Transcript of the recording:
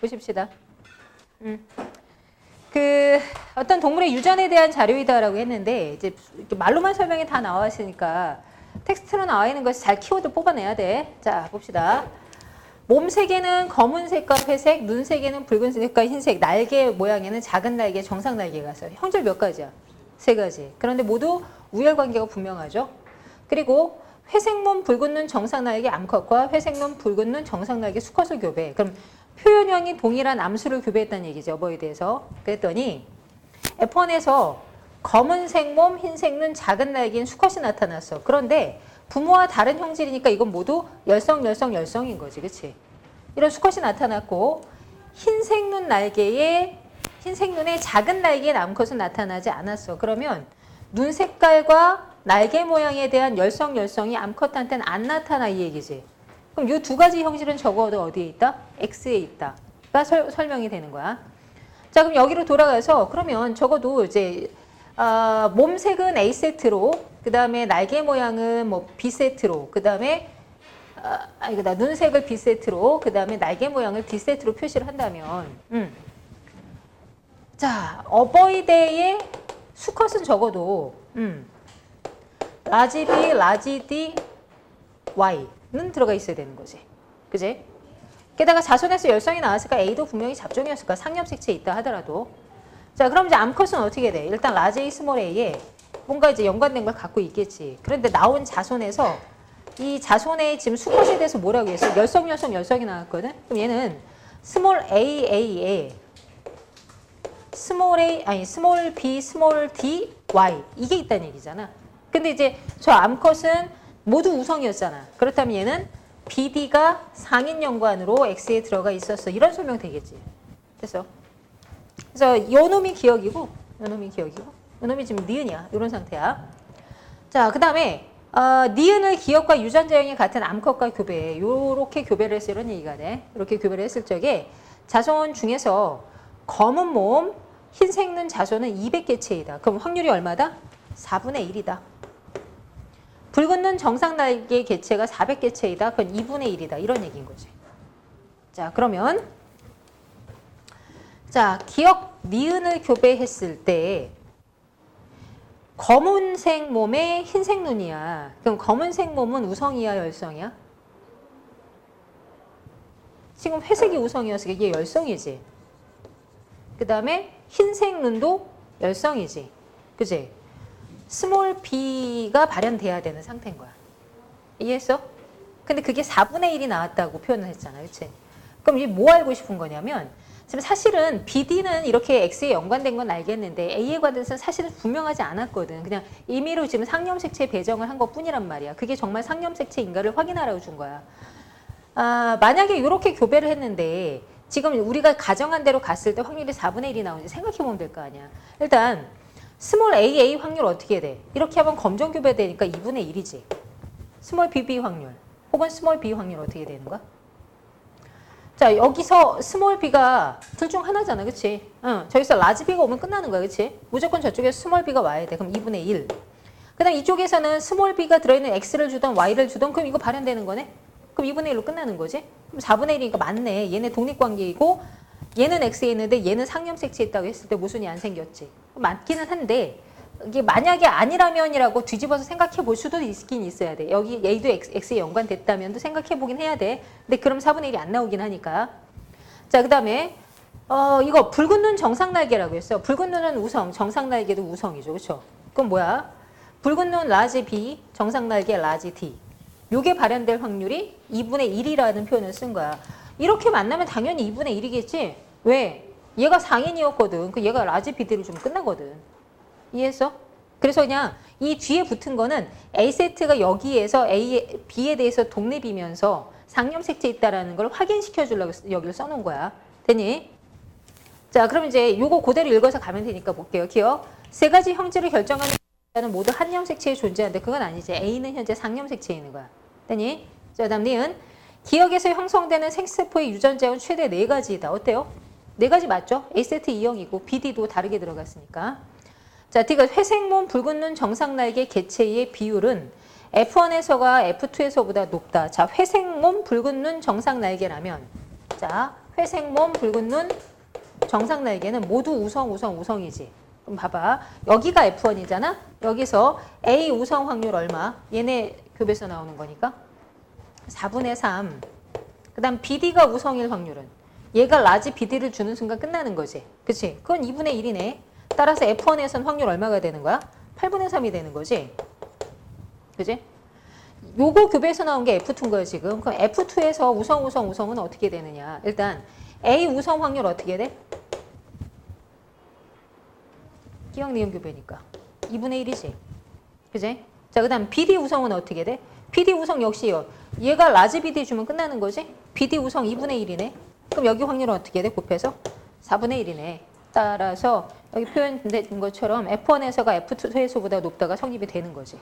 보십시다. 음. 그 어떤 동물의 유전에 대한 자료이다라고 했는데 이제 말로만 설명이 다 나와 있으니까 텍스트로 나와 있는 것이 잘 키워드 뽑아내야 돼. 자, 봅시다. 몸 색에는 검은색과 회색, 눈 색에는 붉은색과 흰색, 날개 모양에는 작은 날개, 정상 날개가 있어요. 형질 몇 가지야? 세 가지. 그런데 모두 우열 관계가 분명하죠. 그리고 회색 몸, 붉은 눈, 정상 날개 암컷과 회색 눈, 붉은 눈, 정상 날개 수컷을 교배. 그럼 표현형이 동일한 암수를 교배했다는 얘기죠. 어버이에 대해서. 그랬더니 F1에서 검은색 몸, 흰색 눈, 작은 날개인 수컷이 나타났어. 그런데 부모와 다른 형질이니까 이건 모두 열성, 열성, 열성인 거지. 그치? 이런 수컷이 나타났고 흰색 눈 날개에 흰색 눈에 작은 날개의 암컷은 나타나지 않았어. 그러면 눈 색깔과 날개 모양에 대한 열성, 열성이 암컷한테는 안 나타나 이 얘기지. 그럼 이 두 가지 형질은 적어도 어디에 있다? X에 있다.가 설, 설명이 되는 거야. 자, 그럼 여기로 돌아가서 그러면 적어도 이제 아, 몸색은 A 세트로, 그 다음에 날개 모양은 뭐 B 세트로, 그 다음에 아, 아니구나 눈색을 B 세트로, 그 다음에 날개 모양을 D 세트로 표시를 한다면, 음. 자 어버이데이의 수컷은 적어도, 음. 라지 B, 라지 D, Y 는 들어가 있어야 되는 거지, 그지? 게다가 자손에서 열성이 나왔으니까 A도 분명히 잡종이었을 거야. 상엽색체에 있다 하더라도. 자, 그럼 이제 암컷은 어떻게 돼? 일단 라지 A, 스몰 A에 뭔가 이제 연관된 걸 갖고 있겠지. 그런데 나온 자손에서 이 자손의 지금 수컷에 대해서 뭐라고 했어? 열성, 열성, 열성이 나왔거든? 그럼 얘는 스몰 A, A에 스몰 A, 아니 스몰 B, 스몰 D, Y 이게 있다는 얘기잖아. 근데 이제 저 암컷은 모두 우성이었잖아. 그렇다면 얘는 BD가 상인 연관으로 X에 들어가 있었어. 이런 설명 되겠지. 됐어. 그래서 요 놈이 기억이고, 요 놈이 기억이고, 요 놈이 지금 니은이야. 이런 상태야. 자, 그 다음에 어, 니은을 기억과 유전자형이 같은 암컷과 교배해. 요렇게 교배를 해서 이런 얘기가 돼. 이렇게 교배를 했을 적에 자손 중에서 검은 몸, 흰색 눈 자손은 200개체이다. 그럼 확률이 얼마다? 4분의 1이다. 붉은 눈 정상 날개 개체가 400개체이다. 그건 2분의 1이다. 이런 얘기인 거지. 자, 그러면 자, 기억 니은을 교배했을 때 검은색 몸에 흰색 눈이야. 그럼 검은색 몸은 우성이야, 열성이야? 지금 회색이 우성이었으니까 이게 열성이지. 그 다음에 흰색 눈도 열성이지. 그지? 스몰 b가 발현돼야 되는 상태인 거야. 이해했어? 근데 그게 4분의 1이 나왔다고 표현을 했잖아. 그치? 그럼 이게 뭐 알고 싶은 거냐면 지금 사실은 BD는 이렇게 X에 연관된 건 알겠는데 A에 관해서는 사실은 분명하지 않았거든. 그냥 임의로 지금 상념색체 배정을 한 것 뿐이란 말이야. 그게 정말 상념색체인가를 확인하라고 준 거야. 아, 만약에 이렇게 교배를 했는데 지금 우리가 가정한 대로 갔을 때 확률이 4분의 1이 나오는지 생각해 보면 될 거 아니야. 일단 스몰 AA 확률 어떻게 돼? 이렇게 하면 검정 교배 되니까 2분의 1이지. 스몰 BB 확률 혹은 스몰 B 확률 어떻게 되는 거야? 자 여기서 스몰 b가 둘 중 하나잖아 그치? 응, 저기서 라지 b가 오면 끝나는 거야 그치? 무조건 저쪽에 스몰 b가 와야 돼. 그럼 2분의 1 그 다음 이쪽에서는 스몰 b가 들어있는 x를 주던 y를 주던 그럼 이거 발현되는 거네? 그럼 2분의 1로 끝나는 거지? 그럼 4분의 1이니까 맞네. 얘네 독립관계이고 얘는 x에 있는데 얘는 상념색체에 있다고 했을 때 모순이 안 생겼지 맞기는 한데 이게 만약에 아니라면이라고 뒤집어서 생각해 볼 수도 있긴 있어야 돼. 여기 얘도 X, X에 연관됐다면도 생각해 보긴 해야 돼. 근데 그럼 4분의 1이 안 나오긴 하니까. 자, 그 다음에, 어, 이거 붉은 눈 정상 날개라고 했어. 붉은 눈은 우성, 정상 날개도 우성이죠. 그쵸? 그럼 뭐야? 붉은 눈 라지 B, 정상 날개 라지 D. 요게 발현될 확률이 2분의 1이라는 표현을 쓴 거야. 이렇게 만나면 당연히 2분의 1이겠지? 왜? 얘가 상인이었거든. 그 얘가 라지 B대로 좀 끝나거든. 이해했어? 그래서 그냥 이 뒤에 붙은 거는 A 세트가 여기에서 A, B에 대해서 독립이면서 상념색체 있다라는 걸 확인시켜 주려고 여기를 써놓은 거야. 되니? 자, 그럼 이제 요거 그대로 읽어서 가면 되니까 볼게요. 기억. 세 가지 형질을 결정하는 는 모두 한염색체에 존재하는데 그건 아니지. A는 현재 상염색체에 있는 거야. 되니? 자, 다음 니은. 기억에서 형성되는 생세포의 유전자는 최대 네 가지이다. 어때요? 네 가지 맞죠? A 세트 E형이고 BD도 다르게 들어갔으니까. 자, D가 회색 몸, 붉은 눈, 정상 날개 개체의 비율은 F1에서가 F2에서보다 높다. 자, 회색 몸, 붉은 눈, 정상 날개라면 자, 회색 몸, 붉은 눈, 정상 날개는 모두 우성, 우성, 우성이지. 그럼 봐봐. 여기가 F1이잖아? 여기서 A 우성 확률 얼마? 얘네 교배서 나오는 거니까. 4분의 3. 그 다음 BD가 우성일 확률은? 얘가 라지 BD를 주는 순간 끝나는 거지. 그치? 그건 2분의 1이네. 따라서 F1에선 확률 얼마가 되는 거야? 8분의 3이 되는 거지. 그지? 요거 교배에서 나온 게 F2인 거예요, 지금. 그럼 F2에서 우성, 우성, 우성은 어떻게 되느냐. 일단 A 우성 확률 어떻게 돼? 기억 니은 교배니까. 2분의 1이지. 그지? 자, 그 다음 BD 우성은 어떻게 돼? BD 우성 역시요. 얘가 라지 BD 주면 끝나는 거지? BD 우성 2분의 1이네. 그럼 여기 확률은 어떻게 돼? 곱해서 4분의 1이네. 따라서 여기 표현된 것처럼 F1에서가 F2에서보다 높다가 성립이 되는 거지.